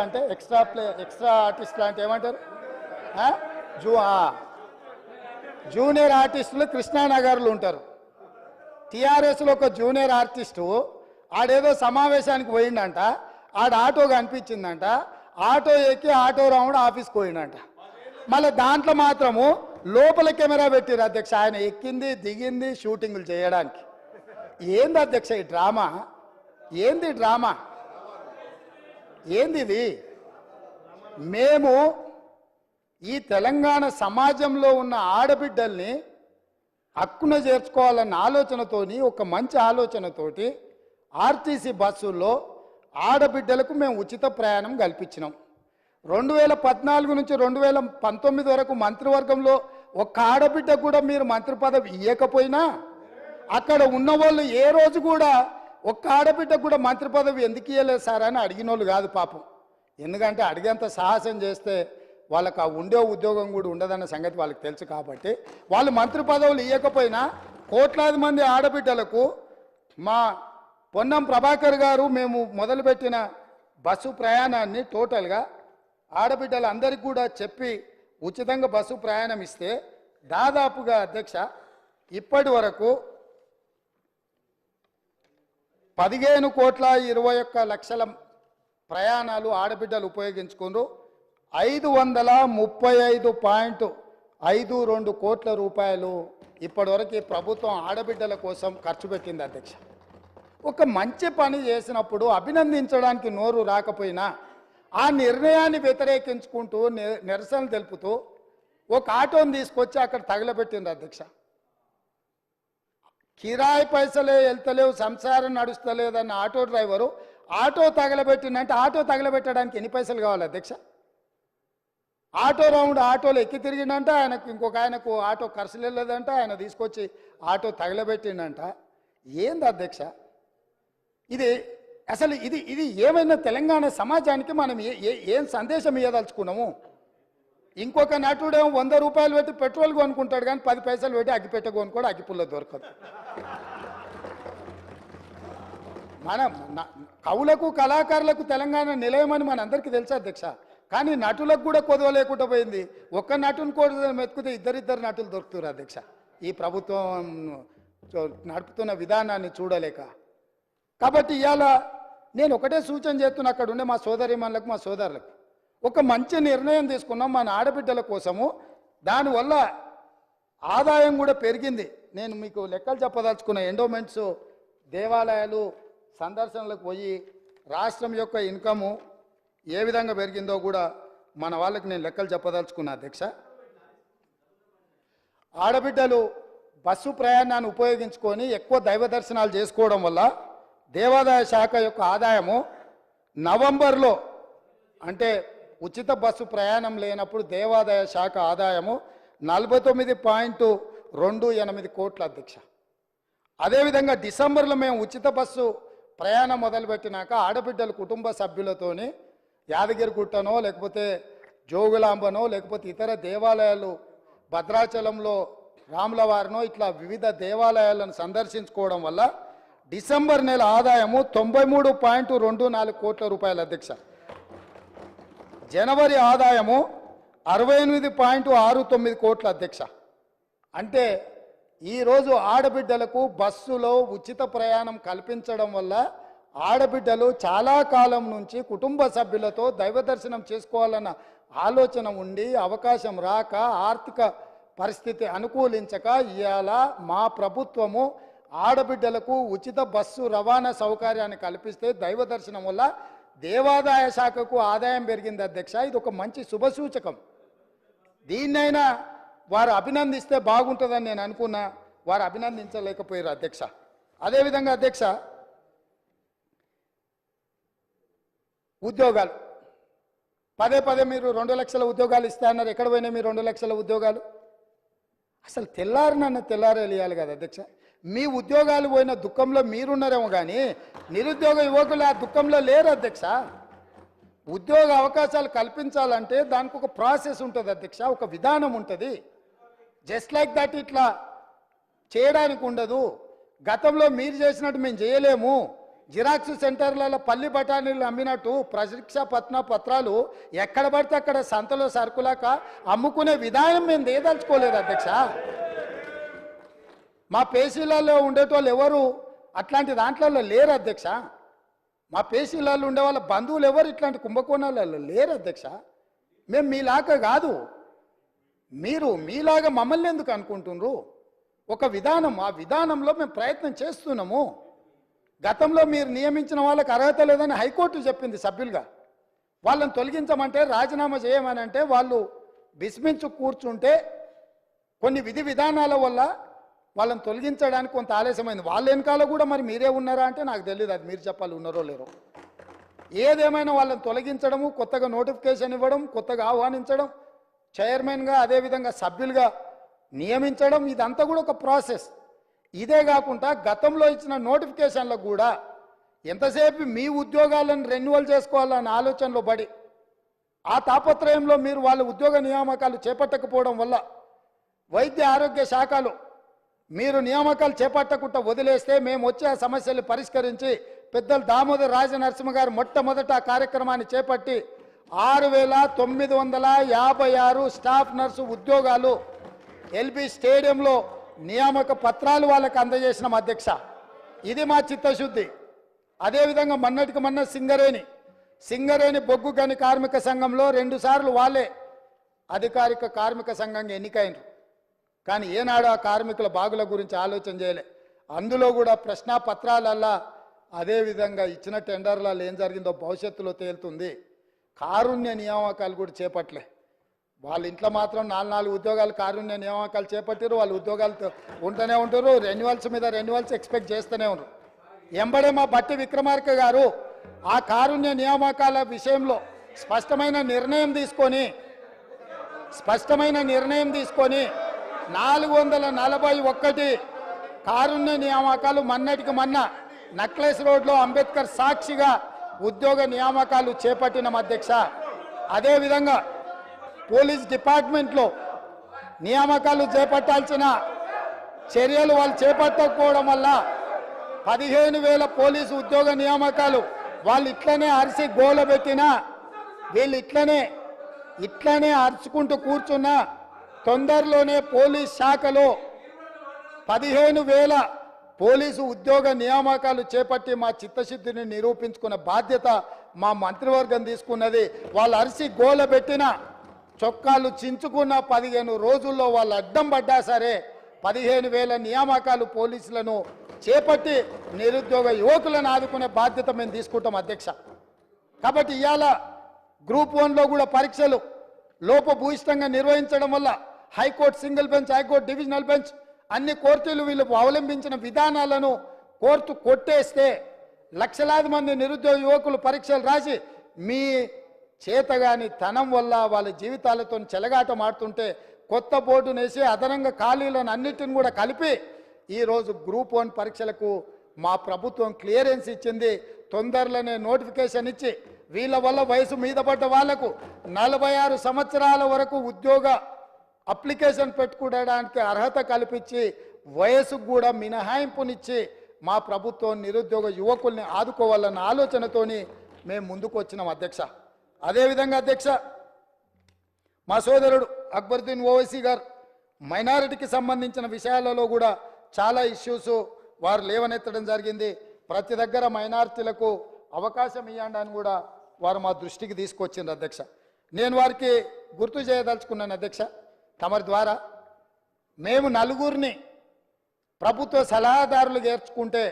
అంటే extra play extra artist అంటే ఏమంటారు? జూ జూనియర్ ఆర్టిస్టులు కృష్ణానగర్లు ఉంటారు. టీఆర్ఎస్లో ఒక జూనియర్ ఆర్టిస్టు ఆడేదో సమావేశానికి పోయిండంట ఆడ ఆటో కనిపించిందంట ఆటో ఎక్కి ఆటో రౌండ్ ఆఫీస్కి పోయిండంట. మళ్ళీ దాంట్లో మాత్రము లోపల కెమెరా పెట్టారు అధ్యక్ష ఆయన ఎక్కింది దిగింది షూటింగ్లు చేయడానికి. ఏంది అధ్యక్ష ఈ డ్రామా? ఏంది డ్రామా? ఏంది ఇది మేము ఈ తెలంగాణ సమాజంలో ఉన్న ఆడబిడ్డల్ని హక్కున చేర్చుకోవాలన్న ఆలోచనతోని ఒక మంచి ఆలోచనతోటి ఆర్టీసీ బస్సుల్లో ఆడబిడ్డలకు మేము ఉచిత ప్రయాణం కల్పించినాం. రెండు వేల పద్నాలుగు నుంచి రెండు వేల పంతొమ్మిది వరకు మంత్రివర్గంలో ఒక్క ఆడబిడ్డ కూడా మీరు మంత్రి పదవి ఇవ్వకపోయినా అక్కడ ఉన్న వాళ్ళు ఏ రోజు కూడా ఒక్క ఆడబిడ్డకు కూడా మంత్రి పదవి ఎందుకు ఇవ్వలేదు సార్ అని అడిగిన వాళ్ళు కాదు పాపం. ఎందుకంటే అడిగేంత సాహసం చేస్తే వాళ్ళకి ఆ ఉండే ఉద్యోగం కూడా ఉండదన్న సంగతి వాళ్ళకి తెలుసు కాబట్టి వాళ్ళు మంత్రి పదవులు ఇవ్వకపోయినా కోట్లాది మంది ఆడబిడ్డలకు మా పొన్నం ప్రభాకర్ గారు మేము మొదలుపెట్టిన బస్సు ప్రయాణాన్ని టోటల్గా ఆడబిడ్డలందరికీ కూడా చెప్పి ఉచితంగా బస్సు ప్రయాణం ఇస్తే దాదాపుగా అధ్యక్ష ఇప్పటి వరకు పదిహేను కోట్ల ఇరవై ఒక్క లక్షల ప్రయాణాలు ఆడబిడ్డలు ఉపయోగించుకున్నారు ఐదు వందల ముప్పై ఐదు పాయింట్ ఐదు రెండు కోట్ల రూపాయలు ఇప్పటివరకు ప్రభుత్వం ఆడబిడ్డల కోసం ఖర్చు పెట్టింది అధ్యక్ష. ఒక మంచి పని చేసినప్పుడు అభినందించడానికి నోరు రాకపోయినా ఆ నిర్ణయాన్ని వ్యతిరేకించుకుంటూ ని- నిరసన తెలుపుతూ ఒక ఆటోని తీసుకొచ్చి అక్కడ తగలబెట్టింది అధ్యక్ష. కిరాయి పైసలే వెళ్తలేవు సంసారం నడుస్తలేదన్న ఆటో డ్రైవరు ఆటో తగలబెట్టిందంటే ఆటో తగలబెట్టడానికి ఎన్ని పైసలు కావాలి అధ్యక్ష? ఆటో రౌండ్ ఆటోలో ఎక్కి తిరిగిండంట ఆయనకు ఇంకొక ఆయనకు ఆటో ఖర్చులు వెళ్ళదంట ఆయన తీసుకొచ్చి ఆటో తగలబెట్టిండంట. ఏంది అధ్యక్ష? ఇది అసలు ఇది ఇది ఏమైనా తెలంగాణ సమాజానికి మనం ఏ- ఏం సందేశం ఇవ్వదలుచుకున్నాము ఇంకొక నటుడేమో వంద రూపాయలు పెట్టి పెట్రోల్ కొనుక్కుంటాడు కానీ పది పైసలు పెట్టి అగ్గిపెట్ట కొనుక్కోడు అగ్గిపుల్ల దొరకదు. మన కవులకు కళాకారులకు తెలంగాణ నిలయమని మనందరికీ తెలుసు అధ్యక్ష. కానీ నటులకు కూడా కొదవ లేకుండా పోయింది. ఒక్క నటుని కూడా మెతుకుతే ఇద్దరిద్దరు నటులు దొరుకుతారు అధ్యక్ష. ఈ ప్రభుత్వం నడుపుతున్న విధానాన్ని చూడలేక. కాబట్టి ఇవాళ నేను ఒకటే సూచన చేస్తున్నా అక్కడ ఉండే మా సోదరిమణులకు మా సోదరులకు. ఒక మంచి నిర్ణయం తీసుకున్నాం మన ఆడబిడ్డల కోసము. దానివల్ల ఆదాయం కూడా పెరిగింది. నేను మీకు లెక్కలు చెప్పదలుచుకున్న ఎండోమెంట్స్ దేవాలయాలు సందర్శనలకు పోయి రాష్ట్రం యొక్క ఇన్కము ఏ విధంగా పెరిగిందో కూడా మన వాళ్ళకి నేను లెక్కలు చెప్పదలుచుకున్నా అధ్యక్ష. ఆడబిడ్డలు బస్సు ప్రయాణాన్ని ఉపయోగించుకొని ఎక్కువ దైవ దర్శనాలు చేసుకోవడం వల్ల దేవాదాయ శాఖ యొక్క ఆదాయము నవంబర్లో అంటే ఉచిత బస్సు ప్రయాణం లేనప్పుడు దేవాదాయ శాఖ ఆదాయము నలభై తొమ్మిది పాయింట్ రెండు ఎనిమిది కోట్ల అధ్యక్ష. అదేవిధంగా డిసెంబర్లో మేము ఉచిత బస్సు ప్రయాణం మొదలుపెట్టినాక ఆడబిడ్డల కుటుంబ సభ్యులతోని యాదగిరిగుట్టనో లేకపోతే జోగులాంబనో లేకపోతే ఇతర దేవాలయాలు భద్రాచలంలో రాములవారినో ఇట్లా వివిధ దేవాలయాలను సందర్శించుకోవడం వల్ల డిసెంబర్ నెల ఆదాయము తొంభై మూడు పాయింట్ రెండు నాలుగు కోట్ల రూపాయల అధ్యక్ష. జనవరి ఆదాయము అరవై ఎనిమిది పాయింట్ ఆరు తొమ్మిది కోట్ల అధ్యక్ష. అంటే ఈరోజు ఆడబిడ్డలకు బస్సులో ఉచిత ప్రయాణం కల్పించడం వల్ల ఆడబిడ్డలు చాలా కాలం నుంచి కుటుంబ సభ్యులతో దైవ దర్శనం చేసుకోవాలన్న ఆలోచన ఉండి అవకాశం రాక ఆర్థిక పరిస్థితి అనుకూలించక ఇవాళ మా ప్రభుత్వము ఆడబిడ్డలకు ఉచిత బస్సు రవాణా సౌకర్యాన్ని కల్పిస్తే దైవ దర్శనం వల్ల దేవాదాయ శాఖకు ఆదాయం పెరిగింది అధ్యక్ష. ఇది ఒక మంచి శుభసూచకం దీన్నైనా వారు అభినందిస్తే బాగుంటుందని నేను అనుకున్నా. వారు అభినందించలేకపోయారు అధ్యక్ష. అదేవిధంగా అధ్యక్ష ఉద్యోగాలు. పదే పదే మీరు రెండు లక్షల ఉద్యోగాలు ఇస్తా అన్నారు. ఎక్కడ పోయినాయి మీరు రెండు లక్షల ఉద్యోగాలు? అసలు తెల్లారినన్న తెల్లారి కదా అధ్యక్ష. మీ ఉద్యోగాలు పోయిన దుఃఖంలో మీరున్నారేమో కానీ నిరుద్యోగ యువకులు ఆ దుఃఖంలో లేరు అధ్యక్ష. ఉద్యోగ అవకాశాలు కల్పించాలంటే దానికి ఒక ప్రాసెస్ ఉంటుంది అధ్యక్ష ఒక విధానం ఉంటుంది. జస్ట్ లైక్ దట్ ఇట్లా చేయడానికి ఉండదు. గతంలో మీరు చేసినట్టు మేము చేయలేము. జిరాక్స్ సెంటర్లలో పల్లి బఠానీలు అమ్మినట్టు ప్రశిక్ష పత్న పత్రాలు ఎక్కడ పడితే అక్కడ సంతలో సరుకులాక అమ్ముకునే విధానం మేము దేదలుచుకోలేదు అధ్యక్ష. మా పేషీలలో ఉండేటోళ్ళు ఎవరు? అట్లాంటి దాంట్లలో లేరు అధ్యక్ష. మా పేసీలలో ఉండే వాళ్ళ బంధువులు ఎవరు ఇట్లాంటి కుంభకోణాలలో లేరు అధ్యక్ష? మేము మీలాగా కాదు. మీరు మీలాగా మమ్మల్ని ఎందుకు అనుకుంటున్నారు? ఒక విధానం ఆ విధానంలో మేము ప్రయత్నం చేస్తున్నాము. గతంలో మీరు నియమించిన వాళ్ళకి అర్హత లేదని హైకోర్టు చెప్పింది సభ్యులుగా. వాళ్ళని తొలగించమంటే రాజీనామా చేయమని అంటే వాళ్ళు విస్మించు కూర్చుంటే కొన్ని విధి విధానాల వల్ల వాళ్ళని తొలగించడానికి కొంత ఆలస్యమైంది. వాళ్ళ వెనకాల కూడా మరి మీరే ఉన్నారా అంటే నాకు తెలియదు అది మీరు చెప్పాలి ఉన్నారో లేరో. ఏదేమైనా వాళ్ళని తొలగించడము కొత్తగా నోటిఫికేషన్ ఇవ్వడం కొత్తగా ఆహ్వానించడం చైర్మన్గా అదేవిధంగా సభ్యులుగా నియమించడం ఇదంతా కూడా ఒక ప్రాసెస్. ఇదే కాకుండా గతంలో ఇచ్చిన నోటిఫికేషన్లకు కూడా ఎంతసేపు మీ ఉద్యోగాలను రెన్యువల్ చేసుకోవాలన్న ఆలోచనలో పడి ఆ తాపత్రయంలో మీరు వాళ్ళ ఉద్యోగ నియామకాలు చేపట్టకపోవడం వల్ల వైద్య ఆరోగ్య శాఖలో మీరు నియామకాలు చేపట్టకుండా వదిలేస్తే మేము వచ్చే ఆ సమస్యలు పరిష్కరించి పెద్దలు దామోదర్ రాజనరసింహ గారు మొట్టమొదట ఆ కార్యక్రమాన్ని చేపట్టి ఆరు వేల తొమ్మిది వందల యాభై ఆరు స్టాఫ్ నర్సు ఉద్యోగాలు ఎల్బి స్టేడియంలో నియామక పత్రాలు వాళ్ళకి అందజేసినాం అధ్యక్ష. ఇది మా చిత్తశుద్ధి. అదేవిధంగా మొన్నటికి మొన్న సింగరేణి. సింగరేణి బొగ్గు గని కార్మిక సంఘంలో రెండుసార్లు వాళ్ళే అధికారిక కార్మిక సంఘంగా ఎన్నికైనరు. కానీ ఏనాడు ఆ కార్మికుల బాగుల గురించి ఆలోచన చేయలే. అందులో కూడా ప్రశ్న పత్రాలల్లా అదేవిధంగా ఇచ్చిన టెండర్లలో ఏం జరిగిందో భవిష్యత్తులో తేలుతుంది. కారుణ్య నియామకాలు కూడా చేపట్లే వాళ్ళ ఇంట్లో మాత్రం నాలుగు నాలుగు ఉద్యోగాలు కారుణ్య నియామకాలు చేపట్టారు వాళ్ళు ఉద్యోగాలతో ఉంటూనే ఉంటారు రెన్యువల్స్ మీద రెన్యువల్స్ ఎక్స్పెక్ట్ చేస్తూనే ఉన్నారు ఎంబడే మా బట్టి విక్రమార్క గారు ఆ కారుణ్య నియామకాల విషయంలో స్పష్టమైన నిర్ణయం తీసుకొని స్పష్టమైన నిర్ణయం తీసుకొని నాలుగు వందల నలభై ఒక్కటి కారుణ్య నియామకాలు మన్నటికి మన్న నక్లెస్ రోడ్లో అంబేద్కర్ సాక్షిగా ఉద్యోగ నియామకాలు చేపట్టిన అధ్యక్ష. అదేవిధంగా పోలీస్ డిపార్ట్మెంట్లో నియామకాలు చేపట్టాల్సిన చర్యలు వాళ్ళు చేపట్టకపోవడం వల్ల పదిహేను వేల పోలీసు ఉద్యోగ నియామకాలు వాళ్ళు ఇట్లనే అరిసి గోలబెట్టినా వీళ్ళు ఇట్లనే ఇట్లనే అరుచుకుంటూ కూర్చున్నా తొందరలోనే పోలీస్ శాఖలో పదిహేను వేల పోలీసు ఉద్యోగ నియామకాలు చేపట్టి మా చిత్తశుద్ధిని నిరూపించుకున్న బాధ్యత మా మంత్రివర్గం తీసుకున్నది. వాళ్ళు అరిసి గోలబెట్టిన చొక్కాలు చించుకున్న పదిహేను రోజుల్లో వాళ్ళు అడ్డం పడ్డా సరే పదిహేను వేల నియామకాలు పోలీసులను చేపట్టి నిరుద్యోగ యువకులను ఆదుకునే బాధ్యత మేము తీసుకుంటాం అధ్యక్ష. కాబట్టి ఇవాళ గ్రూప్ వన్లో కూడా పరీక్షలు లోపభూయిష్టంగా నిర్వహించడం వల్ల high court single bench high court divisional bench అన్ని కోర్టులు వీళ్ళు అవలంబించిన విధానాలను కోర్టు కొట్టేస్తే లక్షలాది మంది నిరుద్యోగ యువకులు పరీక్షలు రాసి మీ చేతగాని తనం వల్ల వాళ్ళ జీవితాలతో చెలగాట మాడుతుంటే కొత్త బోర్డును వేసి అదనంగా ఖాళీలను అన్నిటిని కూడా కలిపి ఈరోజు గ్రూప్ వన్ పరీక్షలకు మా ప్రభుత్వం క్లియరెన్స్ ఇచ్చింది. తొందరలోనే నోటిఫికేషన్ ఇచ్చి వీళ్ళ వల్ల వయసు మీద పడ్డ వాళ్ళకు నలభై ఆరు సంవత్సరాల వరకు ఉద్యోగ అప్లికేషన్ పెట్టుకోవడానికి అర్హత కల్పించి వయసుకు కూడా మినహాయింపునిచ్చి మా ప్రభుత్వం నిరుద్యోగ యువకుల్ని ఆదుకోవాలన్న ఆలోచనతోని మేము ముందుకు వచ్చినాం అధ్యక్ష. అదేవిధంగా అధ్యక్ష మా సోదరుడు అక్బరుద్దీన్ ఓవైసీ గారు మైనారిటీకి సంబంధించిన విషయాలలో కూడా చాలా ఇష్యూస్ వారు లేవనెత్తడం జరిగింది. ప్రతి దగ్గర మైనారిటీలకు అవకాశం ఇవ్వండి అని కూడా వారు మా దృష్టికి తీసుకొచ్చింది అధ్యక్ష. నేను వారికి గుర్తు చేయదలుచుకున్నాను అధ్యక్ష. తమరి ద్వారా మేము నలుగురిని ప్రభుత్వ సలహాదారులు చేర్చుకుంటే